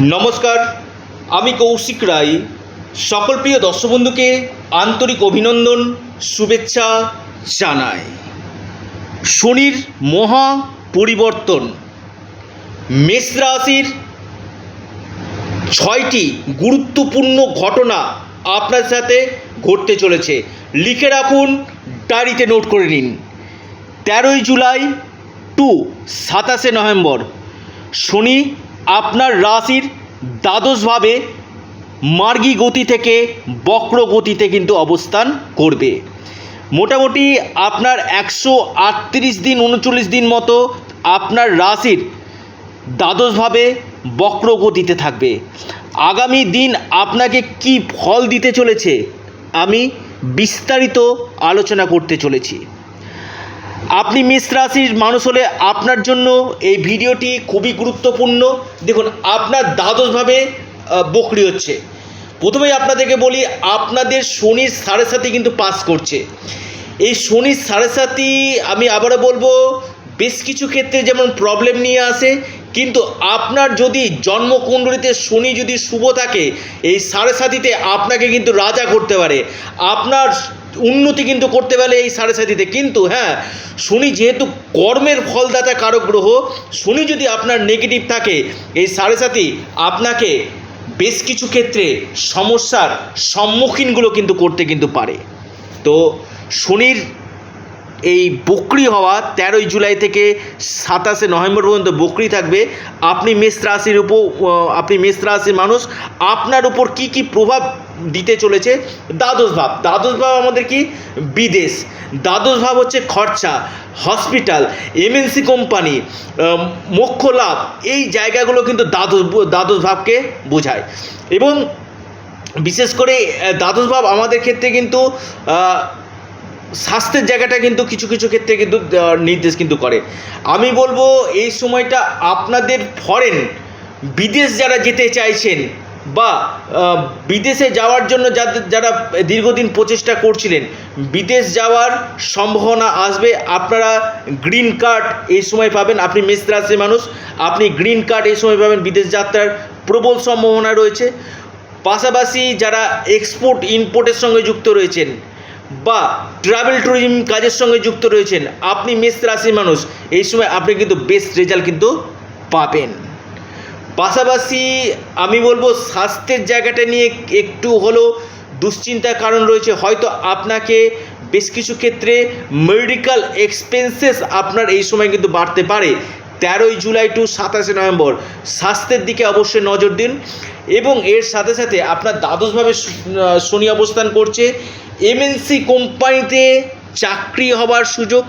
নমস্কার, আমি কৌশিক রায়। সকল প্রিয় দর্শক বন্ধুকে আন্তরিক অভিনন্দন, শুভেচ্ছা জানাই। শনির মহা পরিবর্তন। মেষ রাশির ছয়টি গুরুত্বপূর্ণ ঘটনা আপনার সাথে ঘটতে চলেছে। লিখে রাখুন, ডায়েরিতে নোট করে নিন। তেরোই জুলাই টু সাতাশে নভেম্বর। শনি আপনার রাশির দ্বাদশভাবে মার্গী গতি থেকে, বক্র গতিতে কিন্তু অবস্থান করবে। মোটামুটি আপনার একশো আটত্রিশ দিন, উনচল্লিশ দিন মতো আপনার রাশির দ্বাদশভাবে বক্র গতিতে থাকবে। আগামী দিন আপনাকে কি ফল দিতে চলেছে, আমি বিস্তারিত আলোচনা করতে চলেছি। আপনি মেষ রাশির মানুষ হলে আপনার জন্য এই ভিডিওটি খুবই গুরুত্বপূর্ণ। দেখুন, আপনার দ্বাদশভাবে বকরি হচ্ছে। প্রথমেই আপনাদেরকে বলি, আপনাদের শনির সাড়ে সাথে কিন্তু পাস করছে। এই শনির সাড়ে সাথী আমি আবারও বলব, বেশ কিছু ক্ষেত্রে যেমন প্রবলেম নিয়ে আসে, কিন্তু আপনার যদি জন্মকুণ্ডলিতে শনি যদি শুভ থাকে, এই সাড়ে সাথীতে আপনাকে কিন্তু রাজা করতে পারে। আপনার উন্নতি কিন্তু করতে পারে এই সাড়ে সাথীতে কিন্তু হ্যাঁ শনি যেহেতু কর্মের ফলদাতা কারক গ্রহ শনি যদি আপনার নেগেটিভ থাকে, এই সাড়ে সাথী আপনাকে বেশ কিছু ক্ষেত্রে সমস্যার সম্মুখীনগুলো কিন্তু করতে কিন্তু পারে। তো, শনির এই বকরি হওয়া তেরোই জুলাই থেকে সাতাশে নভেম্বর পর্যন্ত বকরি থাকবে। আপনি মেষ রাশির উপর আপনি মেষ রাশির মানুষ, আপনার উপর কি কি প্রভাব দিতে চলেছে দ্বাদশ ভাব। দ্বাদশ ভাব আমাদের কি? বিদেশ। দ্বাদশ ভাব হচ্ছে খরচা, হসপিটাল এমএনসি কোম্পানি মোক্ষ লাভ। এই জায়গাগুলো কিন্তু দ্বাদশ দ্বাদশ ভাবকে বোঝায়। এবং বিশেষ করে দ্বাদশ ভাব আমাদের ক্ষেত্রে কিন্তু স্বাস্থ্যের জায়গাটা কিন্তু কিছু কিছু ক্ষেত্রে কিন্তু নির্দেশ কিন্তু করে। আমি বলব, এই সময়টা আপনাদের ফরেন বিদেশ যারা যেতে চাইছেন বা বিদেশে যাওয়ার জন্য যাদের যারা দীর্ঘদিন প্রচেষ্টা করছিলেন, বিদেশ যাওয়ার সম্ভাবনা আসবে, আপনারা গ্রিন কার্ড এই সময় পাবেন, আপনি মেষ রাশির মানুষ, আপনি গ্রিন কার্ড এই সময় পাবেন বিদেশ যাত্রার প্রবল সম্ভাবনা রয়েছে। পাশাপাশি যারা এক্সপোর্ট ইম্পোর্টের সঙ্গে যুক্ত রয়েছেন বা ট্রাভেল ট্যুরিজম কাজের সঙ্গে যুক্ত রয়েছেন, আপনি মেষ রাশির মানুষ, এই সময় আপনি কিন্তু বেস্ট রেজাল্ট কিন্তু পাবেন। পাশাপাশি আমি বলব স্বাস্থ্যের জায়গাটা নিয়ে একটু হলেও দুশ্চিন্তার কারণ রয়েছে। হয়তো আপনাকে বেশ কিছু ক্ষেত্রে মেডিকেল এক্সপেন্সেস আপনার এই সময় কিন্তু বাড়তে পারে। তেরোই জুলাই টু সাতাশে নভেম্বর। স্বাস্থ্যের দিকে অবশ্যই নজর দিন এবং এর সাথে সাথে আপনার দ্বাদশভাবে শনি অবস্থান করছে। এমএনসি কোম্পানিতে চাকরি হবার সুযোগ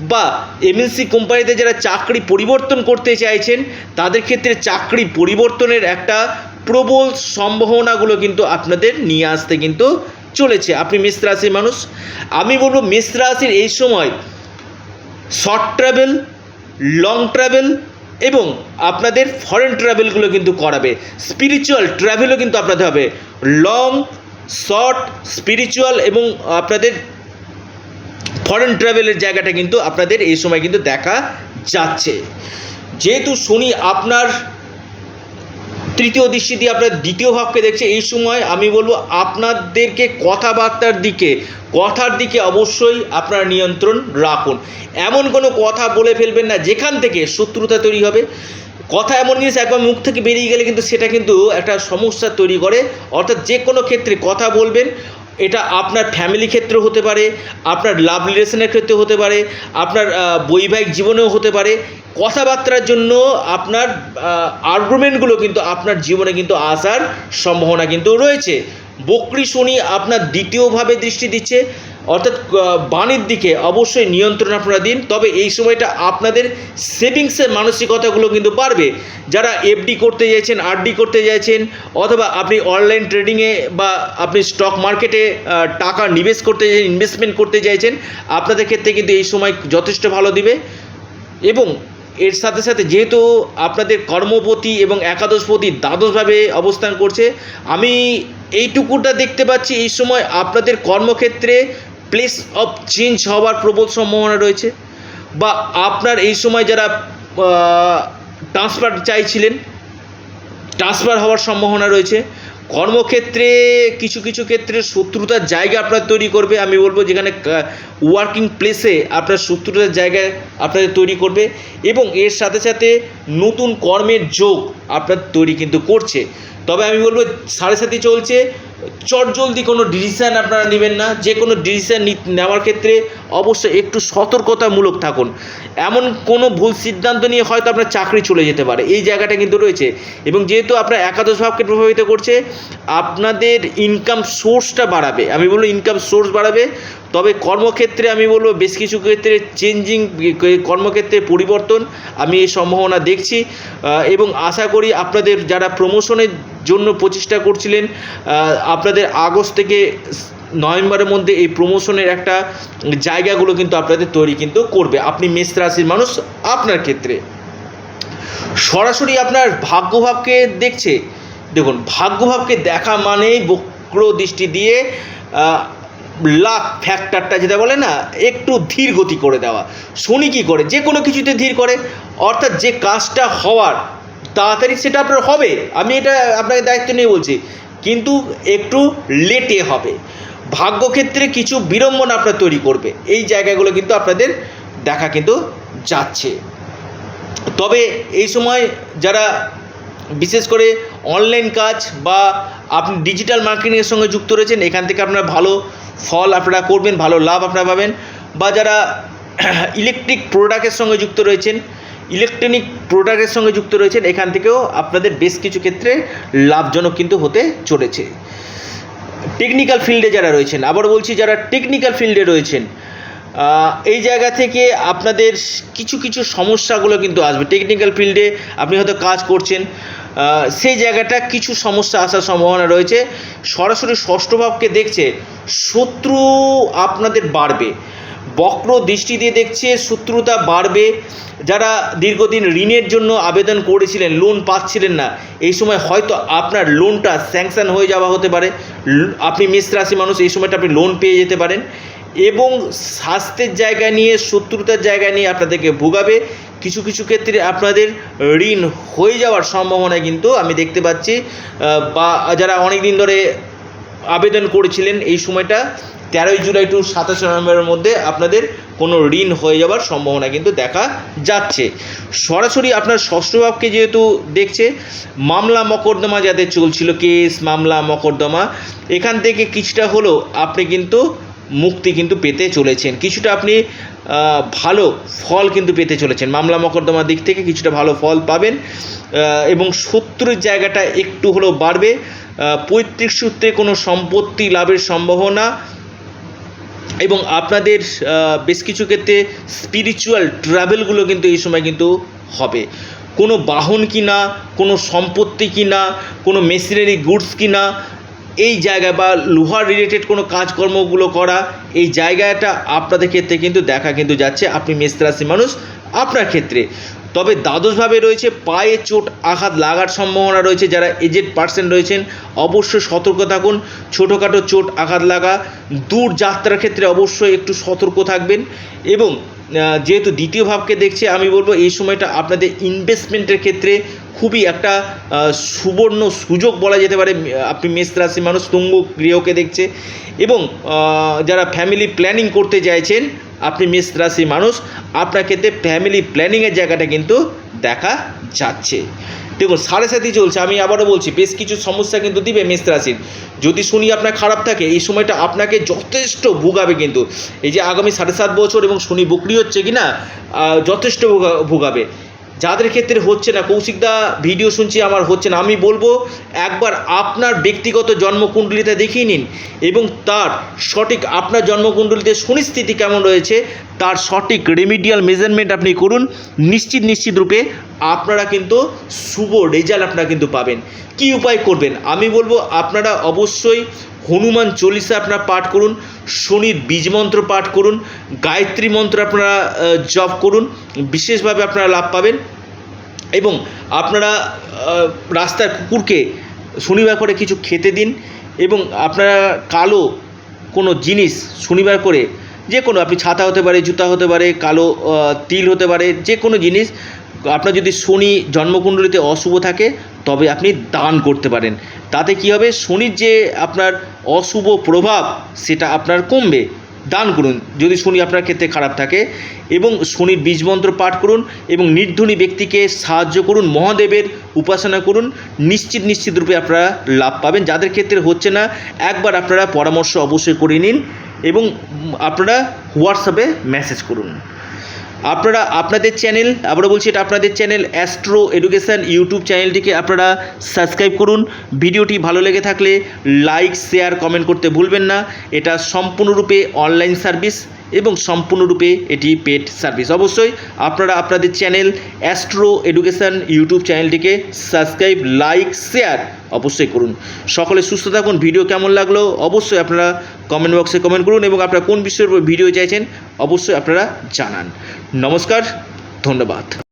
বা এমএনসি কোম্পানিতে যারা চাকরি পরিবর্তন করতে চাইছেন, তাদের ক্ষেত্রে চাকরি পরিবর্তনের একটা প্রবল সম্ভাবনাগুলো কিন্তু আপনাদের নিয়ে আসতে কিন্তু চলেছে। আপনি মেষ রাশির মানুষ। আমি বলব মেষ রাশির এই সময় শর্ট ট্রাভেল লং ট্রাভেল এবং আপনাদের ফরেন ট্রাভেলগুলো কিন্তু করাবে। স্পিরিচুয়াল ট্রাভেলও কিন্তু আপনাদের হবে। লং শর্ট স্পিরিচুয়াল এবং আপনাদের ফরেন ট্রাভেলের জায়গাটা কিন্তু আপনাদের এই সময় কিন্তু দেখা যাচ্ছে। যেহেতু শনি আপনার তৃতীয় দৃষ্টি দিয়ে আপনার দ্বিতীয় ভাবকে দেখছে, এই সময় আমি বলব আপনাদেরকে কথাবার্তার দিকে, কথার দিকে অবশ্যই আপনারা নিয়ন্ত্রণ রাখুন। এমন কোনো কথা বলে ফেলবেন না, যেখান থেকে শত্রুতা তৈরি হবে। কথা এমন জিনিস একবার মুখ থেকে বেরিয়ে গেলে কিন্তু সেটা কিন্তু একটা সমস্যা তৈরি করে। অর্থাৎ যে কোনো ক্ষেত্রে কথা বলবেন এটা আপনার ফ্যামিলি ক্ষেত্রেও হতে পারে, আপনার লাভ রিলেশনের ক্ষেত্রে হতে পারে, আপনার বৈবাহিক জীবনেও হতে পারে। কথাবার্তার জন্য আপনার আর্গুমেন্টগুলো কিন্তু আপনার জীবনে কিন্তু আসার সম্ভাবনা কিন্তু রয়েছে। বকরি শনি আপনার দ্বিতীয়ভাবে দৃষ্টি দিচ্ছে। অর্থাৎ বাণীর দিকে অবশ্যই নিয়ন্ত্রণ আপনারা দিন। তবে এই সময়টা আপনাদের সেভিংসের মানসিকতাগুলো কিন্তু বাড়বে। যারা এফডি করতে চাইছেন আরডি করতে চাইছেন অথবা আপনি অনলাইন ট্রেডিংয়ে বা আপনি স্টক মার্কেটে টাকা নিবেশ করতে চাইছেন ইনভেস্টমেন্ট করতে চাইছেন আপনাদের ক্ষেত্রে কিন্তু এই সময় যথেষ্ট ভালো দিবে। এবং এর সাথে সাথে যেহেতু আপনাদের কর্মপতি এবং একাদশপতি দ্বাদশভাবে অবস্থান করছে, আমি এইটুকুটা দেখতে পাচ্ছি, এই সময় আপনাদের কর্মক্ষেত্রে প্লেস অফ চেঞ্জ হওয়ার প্রবল সম্ভাবনা রয়েছে বা আপনার এই সময় যারা ট্রান্সফার চাইছিলেন ট্রান্সফার হওয়ার সম্ভাবনা রয়েছে। কর্মক্ষেত্রে, কিছু কিছু ক্ষেত্রে শত্রুতার জায়গা আপনার তৈরি করবে। আমি বলব যেখানে ওয়ার্কিং প্লেসে আপনার শত্রুতার জায়গায় আপনাদের তৈরি করবে এবং এর সাথে সাথে নতুন কর্মের যোগ আপনার তৈরি কিন্তু করছে। তবে আমি বলব সাড়ে সাথে চলছে। চটজলদি কোনো ডিসিশান আপনারা নেবেন না, যে কোনো ডিসিশান নেওয়ার ক্ষেত্রে অবশ্যই একটু সতর্কতামূলক থাকুন। এমন কোনো ভুল সিদ্ধান্ত নিয়ে হয়তো আপনার চাকরি চলে যেতে পারে, এই জায়গাটা কিন্তু রয়েছে। এবং যেহেতু আপনার একাদশ ভাবকে প্রভাবিত করছে, আপনাদের ইনকাম সোর্সটা বাড়াবে। আমি বলব ইনকাম সোর্স বাড়াবে, তবে কর্মক্ষেত্রে আমি বলব বেশ কিছু ক্ষেত্রে চেঞ্জিং কর্মক্ষেত্রে পরিবর্তন আমি এই সম্ভাবনা দেখছি। এবং আশা করি আপনাদের যারা প্রমোশনের জন্য প্রচেষ্টা করছিলেন। আপনাদের আগস্ট থেকে নভেম্বরের মধ্যে এই প্রমোশনের একটা জায়গাগুলো কিন্তু আপনাদের তৈরি কিন্তু করবে। আপনি মেষ রাশির মানুষ, আপনার ক্ষেত্রে। সরাসরি আপনার ভাগ্যভাবকে দেখছে। দেখুন, ভাগ্যভাবকে দেখা মানেই বক্র দৃষ্টি দিয়ে লাক ফ্যাক্টরটা যেটা বলে না, একটু ধীর গতি করে দেওয়া। শনি কী করে? যে কোনো কিছুতে ধীর করে। অর্থাৎ যে কাজটা হওয়ার তাড়াতাড়ি সেটা আপনার হবে, আমি এটা আপনাকে দায়িত্ব নিয়ে বলছি। কিন্তু একটু লেটে হবে। ভাগ্যক্ষেত্রে কিছু বিড়ম্বনা আপনার তৈরি করবে। এই জায়গাগুলো কিন্তু আপনাদের দেখা কিন্তু যাচ্ছে। তবে এই সময় যারা বিশেষ করে অনলাইন কাজ বা আপনি ডিজিটাল মার্কেটিংয়ের সঙ্গে যুক্ত রয়েছেন, এখান থেকে আপনারা ভালো ফল আপনারা করবেন, ভালো লাভ আপনারা পাবেন। বা যারা ইলেকট্রিক প্রোডাক্টের সঙ্গে যুক্ত রয়েছেন ইলেকট্রনিক প্রোডাক্টের সঙ্গে যুক্ত রয়েছেন, এখান থেকেও আপনাদের বেশ কিছু ক্ষেত্রে লাভজনক কিন্তু হতে চলেছে। টেকনিক্যাল ফিল্ডে যারা রয়েছেন, আবার বলছি যারা টেকনিক্যাল ফিল্ডে রয়েছেন এই জায়গা থেকে আপনাদের কিছু কিছু সমস্যাগুলো কিন্তু আসবে। টেকনিক্যাল ফিল্ডে আপনি হয়তো কাজ করছেন সেই জায়গাটা কিছু সমস্যা আসার সম্ভাবনা রয়েছে। সরাসরি ষষ্ঠ ভাবকে দেখছে, শত্রু আপনাদের বাড়বে। বক্র দৃষ্টি দিয়ে দেখছে, শত্রুতা বাড়বে। যারা দীর্ঘদিন ঋণের জন্য আবেদন করেছিলেন লোন পাচ্ছিলেন না, এই সময় হয়তো আপনার লোনটা স্যাংশন হয়ে যাওয়া হতে পারে। আপনি মেষ রাশি মানুষ, এই সময়টা আপনি লোন পেয়ে যেতে পারেন। এবং স্বাস্থ্যের জায়গা নিয়ে, শত্রুতার জায়গা নিয়ে আপনাদেরকে ভোগাবে। কিছু কিছু ক্ষেত্রে আপনাদের ঋণ হয়ে যাওয়ার সম্ভাবনা কিন্তু আমি দেখতে পাচ্ছি। বা যারা অনেক দিন ধরে আবেদন করেছিলেন এই সময়টা, তেরোই জুলাই টু সাতাশে নভেম্বরের মধ্যে আপনাদের কোনো ঋণ হয়ে যাওয়ার সম্ভাবনা কিন্তু দেখা যাচ্ছে। সরাসরি আপনার ষষ্ঠ ভাবকে যেহেতু দেখছে, মামলা মকদ্দমা যাদের চলছিল, কেস, মামলা মকদ্দমা, এখান থেকে কিছুটা হলেও আপনি কিন্তু মুক্তি কিন্তু পেতে চলেছেন। কিছুটা আপনি ভালো ফল কিন্তু পেতে চলেছেন। মামলা মকদ্দমার দিক থেকে কিছুটা ভালো ফল পাবেন এবং শত্রুর জায়গাটা একটু হলেও বাড়বে। পৈতৃক সূত্রে কোনো সম্পত্তি লাভের সম্ভাবনা এবং আপনাদের বেশ কিছু ক্ষেত্রে স্পিরিচুয়াল ট্রাভেলগুলো কিন্তু এই সময় কিন্তু হবে। কোনো বাহন কিনা, কোনো সম্পত্তি কিনা, কোনো মেশিনারি গুডস কিনা এই জায়গা বা লোহার রিলেটেড কোনো কাজকর্মগুলো করা, এই জায়গাটা আপনাদের ক্ষেত্রে কিন্তু দেখা কিন্তু যাচ্ছে। আপনি মেষরাশি মানুষ, আপনার ক্ষেত্রে। তবে দ্বাদশভাবে রয়েছে, পায়ে চোট আঘাত লাগার সম্ভাবনা রয়েছে, যারা এজেড পার্সেন্ট রয়েছেন, অবশ্যই সতর্ক থাকুন। ছোটোখাটো চোট আঘাত লাগা, দূর যাত্রার ক্ষেত্রে অবশ্যই একটু সতর্ক থাকবেন এবং যেহেতু দ্বিতীয় ভাবকে দেখছে, আমি বলব এই সময়টা আপনাদের ইনভেস্টমেন্টের ক্ষেত্রে খুবই একটা সুবর্ণ সুযোগ বলা যেতে পারে। আপনি মেষ রাশি মানুষ, তুঙ্গ গৃহকে দেখছে এবং যারা ফ্যামিলি প্ল্যানিং করতে চাইছেন, আপনি মেষ রাশি মানুষ, আপনার ক্ষেত্রে ফ্যামিলি প্ল্যানিংয়ের জায়গাটা কিন্তু দেখা যাচ্ছে। দেখুন, সাড়ে সাথে চলছে, আমি আবারও বলছি, বেশ কিছু সমস্যা কিন্তু দিবে মেষ রাশির। যদি শুনি আপনার খারাপ থাকে, এই সময়টা আপনাকে যথেষ্ট ভোগাবে কিন্তু। এই যে আগামী সাড়ে সাত বছর এবং শনি বকরি হচ্ছে কি না যথেষ্ট ভোগা- ভোগাবে। যাদের ক্ষেত্রে হচ্ছে না কৌশিকদা ভিডিও শুনছি, আমার হচ্ছে না, আমি বলব একবার আপনার ব্যক্তিগত জন্মকুণ্ডলিতে দেখিয়ে নিন এবং তার সঠিক আপনার জন্মকুণ্ডলিতে সুনিস্থিতি কেমন রয়েছে, তার সঠিক রেমিডিয়াল মেজারমেন্ট আপনি করুন, নিশ্চিত নিশ্চিত রূপে আপনারা কিন্তু শুভ রেজাল্ট আপনারা কিন্তু পাবেন। কি উপায় করবেন? আমি বলব আপনারা অবশ্যই হনুমান চল্লিশা আপনারা পাঠ করুন, শনির বীজ মন্ত্র পাঠ করুন, গায়ত্রী মন্ত্র আপনারা জপ করুন, বিশেষভাবে আপনারা লাভ পাবেন। এবং আপনারা রাস্তার কুকুরকে শনিবার করে কিছু খেতে দিন এবং আপনারা কালো কোনো জিনিস শনিবার করে, যে কোনো, আপনি ছাতা হতে পারে, জুতা হতে পারে, কালো তিল হতে পারে, যে কোনো জিনিস আপনার যদি শনি জন্মকুণ্ডলিতে অশুভ থাকে, তবে আপনি দান করতে পারেন। তাতে কি হবে? শনির যে আপনার অশুভ প্রভাব, সেটা আপনার কমবে। দান করুন। যদি শনি আপনার ক্ষেত্রে খারাপ থাকে, এবং শনির বীজ মন্ত্র পাঠ করুন, এবং নির্ধনী ব্যক্তিকে সাহায্য করুন, মহাদেবের উপাসনা করুন, নিশ্চিত নিশ্চিত রূপে আপনারা লাভ পাবেন। যাদের ক্ষেত্রে হচ্ছে না, একবার আপনারা পরামর্শ অবশ্যই করে নিন, এবং আপনারা হোয়াটসঅ্যাপে মেসেজ করুন। আপনারা আপনাদের চ্যানেল আবারও বলছি এটা আপনাদের চ্যানেল অ্যাস্ট্রো এডুকেশান ইউটিউব চ্যানেলটিকে আপনারা সাবস্ক্রাইব করুন। ভিডিওটি ভালো লেগে থাকলে লাইক শেয়ার কমেন্ট করতে ভুলবেন না। এটা সম্পূর্ণরূপে অনলাইন সার্ভিস এবং সম্পূর্ণরূপে এটি পেড সার্ভিস অবশ্যই আপনারা আপনাদের চ্যানেল অ্যাস্ট্রো এডুকেশান ইউটিউব চ্যানেলটিকে সাবস্ক্রাইব লাইক শেয়ার অবশ্যই করুন। সকলে সুস্থ থাকুন। ভিডিও কেমন লাগল অবশ্যই আপনারা কমেন্ট বক্সে কমেন্ট করুন এবং আপনারা কোন বিষয়ের উপর ভিডিও চাইছেন অবশ্যই আপনারা জানান। নমস্কার, ধন্যবাদ।